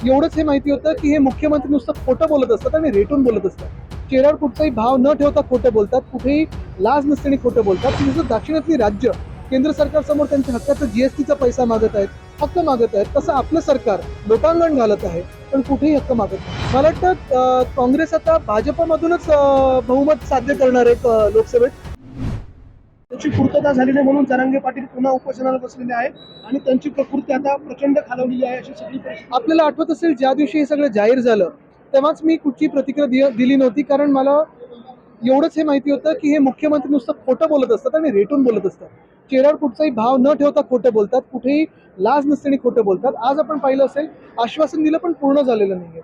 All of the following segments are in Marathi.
एवढंच हे माहिती होतं की हे मुख्यमंत्री नुसतं खोटं बोलत असतात आणि रेटून बोलत असतात. चेहऱ्यावर कुठचाही भाव न ठेवता खोटं बोलतात कुठेही लाज नसताना खोटं बोलतात. की जसं राज्य. केंद्र सरकारसमोर त्यांच्या हक्काचा जीएसटीचा पैसा मागत आहेत हक्क मागत आहेत तसं आपलं सरकार लोटांगण घालत आहे पण कुठेही हक्क मागत नाही. मला वाटतं काँग्रेस आता भाजपमधूनच बहुमत साध्य करणार आहे लोकसभेत. त्याची पूर्तता झाली नाही म्हणून जरांगे पाटील पुन्हा उपोषणाला बसलेले आहे आणि त्यांची प्रकृती आता प्रचंड खालवलेली आहे अशी सगळी आपल्याला आठवत असेल ज्या दिवशी हे सगळं जाहीर झालं तेव्हाच मी कुठची प्रतिक्रिया दिली नव्हती. कारण मला एवढंच हे माहिती होतं की हे मुख्यमंत्री नुसतं खोटं बोलत असतात आणि रेटून बोलत असतात. चेहऱ्यावर कुठचाही भाव न ठेवता खोटं बोलतात. कुठेही लाज नसताना खोटं बोलतात. आज आपण पाहिलं असेल आश्वासन दिलं पण पूर्ण झालेलं नाहीये.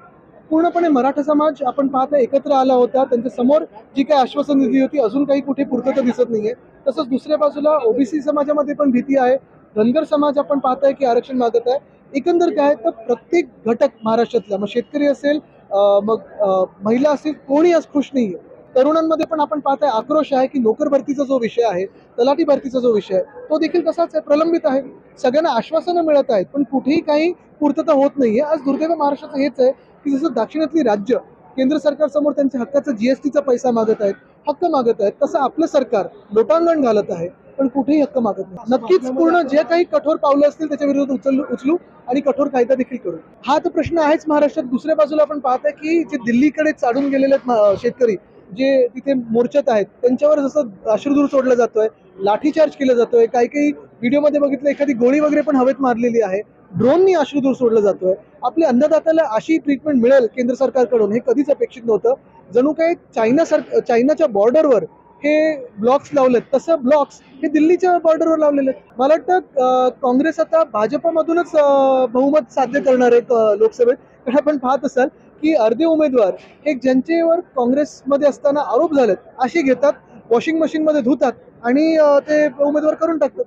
पूर्णपणे मराठा समाज आपण पाहता एकत्र आला होता. त्यांच्यासमोर जी काही आश्वासन दिली होती अजून काही कुठे पूर्तता दिसत नाहीये. तसंच दुसऱ्या बाजूला ओबीसी समाजामध्ये पण भीती आहे. धनगर समाज आपण पाहताय की आरक्षण मागत आहे. एकंदर काय तर प्रत्येक घटक महाराष्ट्रातला मग शेतकरी असेल मग महिला असेल कोणी आज खुश नाहीये. तरुणांमध्ये पण आपण पाहताय आक्रोश आहे की नोकर भरतीचा जो विषय आहे तलाठी भरतीचा जो विषय आहे तो देखील तसाच आहे प्रलंबित आहे. सगळ्यांना आश्वासनं मिळत आहेत पण कुठेही काही पूर्तता होत नाही आहे आज दुर्दैव महाराष्ट्राचं हेच आहे की जसं दाक्षिणातली राज्य केंद्र सरकारसमोर त्यांच्या हक्काचा जीएसटीचा पैसा मागत आहेत हक्क मागत आहेत तसं आपलं सरकार लोटांगण घालत आहे पण कुठेही हक्क मागत नाही. नक्कीच पूर्ण जे काही कठोर पावलं असतील त्याच्या विरोधात उचल उचलू आणि कठोर कायदा देखील करू. हा तर प्रश्न आहेच महाराष्ट्रात. दुसऱ्या बाजूला आपण पाहताय की जे दिल्लीकडे चाडून गेलेले आहेत शेतकरी जे तिथे मोर्चात आहेत त्यांच्यावर जसं अश्रुधूर सोडला जातोय लाठीचार्ज केला जातोय काही काही व्हिडिओमध्ये बघितलं एखादी गोळी वगैरे पण हवेत मारलेली आहे. ड्रोननी अश्रुधूर सोडला जातोय. आपल्या अन्नदात्याला अशी ट्रीटमेंट मिळेल केंद्र सरकारकडून हे कधीच अपेक्षित नव्हतं. जणू काय चायना सर चायनाच्या बॉर्डरवर हे ब्लॉक्स लावलेत. तसं ब्लॉक्स हे दिल्लीच्या बॉर्डरवर लावलेले आहेत. मला वाटतं काँग्रेस आता भाजपमधूनच बहुमत साध्य करणार आहे लोकसभेत. कारण आपण पाहत असाल की अर्धे उमेदवार हे ज्यांच्यावर काँग्रेसमध्ये असताना आरोप झालेत असे घेतात वॉशिंग मशीनमध्ये धुतात आणि ते उमेदवार करून टाकतात.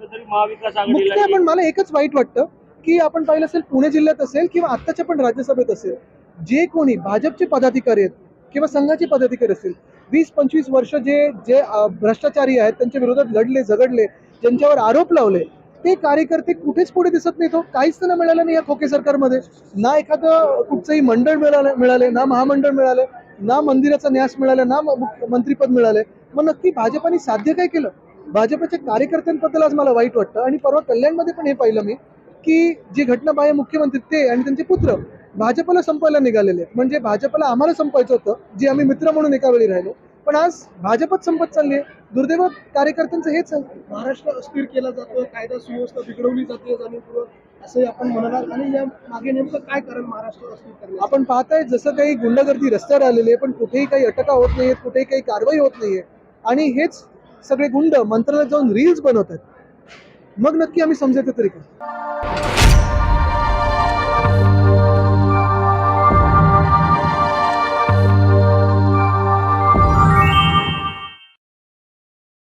पण मला एकच वाईट वाटतं की आपण पाहिलं असेल पुणे जिल्ह्यात असेल किंवा आत्ताच्या पण राज्यसभेत असेल जे कोणी भाजपचे पदाधिकारी आहेत किंवा संघाचे पदाधिकारी असतील वीस पंचवीस वर्ष जे जे भ्रष्टाचारी आहेत त्यांच्या विरोधात लढले झगडले ज्यांच्यावर आरोप लावले ते कार्यकर्ते कुठेच पुढे दिसत नाही तो हो. काहीच त्यांना मिळालं नाही या खोके सरकारमध्ये. ना एखादं कुठचंही मंडळ मिळालं मिळाले ना महामंडळ मिळाले ना मंदिराचा न्यास मिळाला ना मंत्रीपद मिळाले. मग नक्की भाजपाने साध्य काय केलं? भाजपच्या कार्यकर्त्यांबद्दल आज मला वाईट वाटतं आणि परवा कल्याणमध्ये पण हे पाहिलं मी. की जे घटनाबाह्य मुख्यमंत्री ते आणि त्यांचे पुत्र भाजपला संपवायला निघालेले म्हणजे भाजपला आम्हाला संपवायचं होतं जे आम्ही मित्र म्हणून एका वेळी राहिलो. पण आज भाजपच संपत चालली आहे दुर्दैव कार्यकर्त्यांचं हेच आहे. महाराष्ट्र अस्थिर केला जातो कायदा सुव्यवस्था बिघडवली जाते जाणीवपूर्वक असंही आपण म्हणालात आणि या मागे नेमकं काय कारण महाराष्ट्र अस्थिर करण्याचं? आपण पाहताय जसं काही गुंडगर्दी रस्त्यावर आलेली आहे पण कुठेही काही अटका होत नाहीये कुठेही काही कारवाई होत नाहीये. आणि हेच सगळे गुंड मंत्रालयात जाऊन रील्स बनवत आहेत. मग नक्की आम्ही समजायचं तरी काय? you